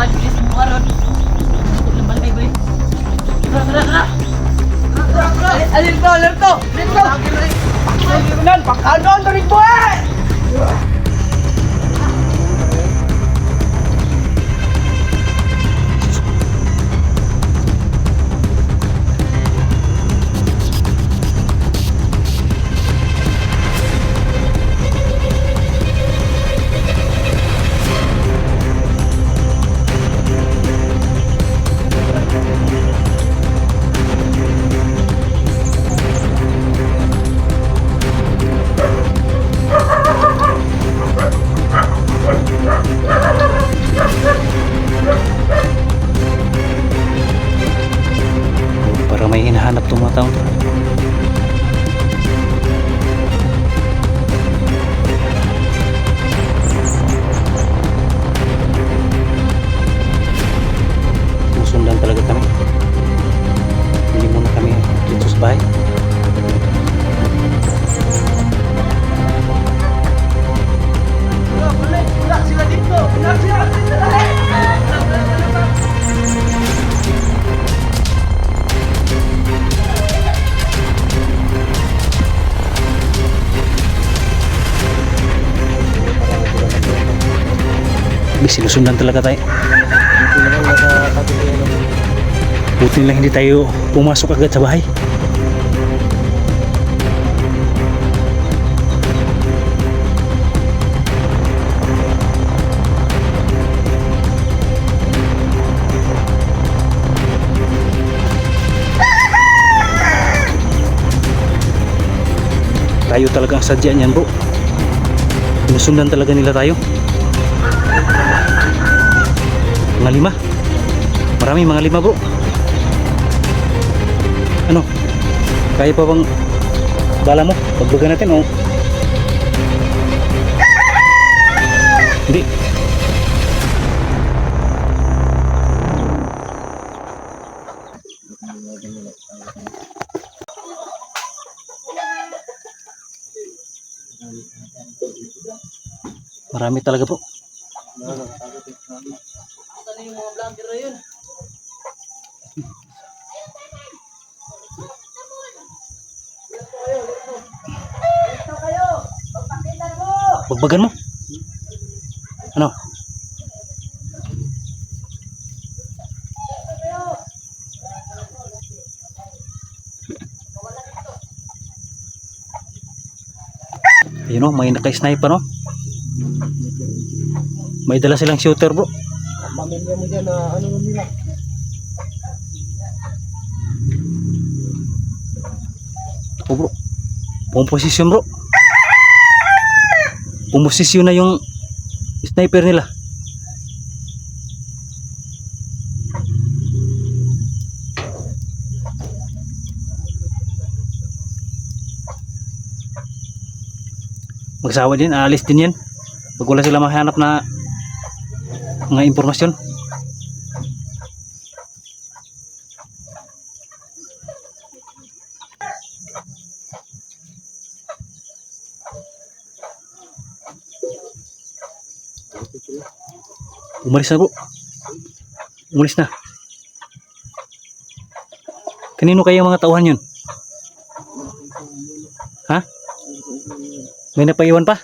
balik ulit sa mukha ron. Tutok ng balay ba yun? Tara, tara, tara! Alerto, alerto! Alerto! Pakanon, tarik buhay! Hindi, sinusundan talaga tayo. Buti lang hindi tayo pumasok agad sa bahay. Tayo talaga ang sadya niyan bro. Sinusundan talaga nila tayo. Mga lima. Marami mga lima bro. Ano? Kaya pa bang bala mo? Pagbaga natin o? Hindi. Marami talaga bro. Saan yung mga vlogger na yun? Bagbagan mo. Ano? Ayun o, may naka-sniper no? May dala silang shooter bro. Pamilya mo dyan na ano nila? O bro. Pumposisyon bro. Pumposisyon na yung sniper nila. Magsawa din, aalis din yan. Pag wala sila mahanap na mga impormasyon. Umalis na bro. Umalis na. Kanino kaya mga tauhan yun? Ha? May napaiwan pa?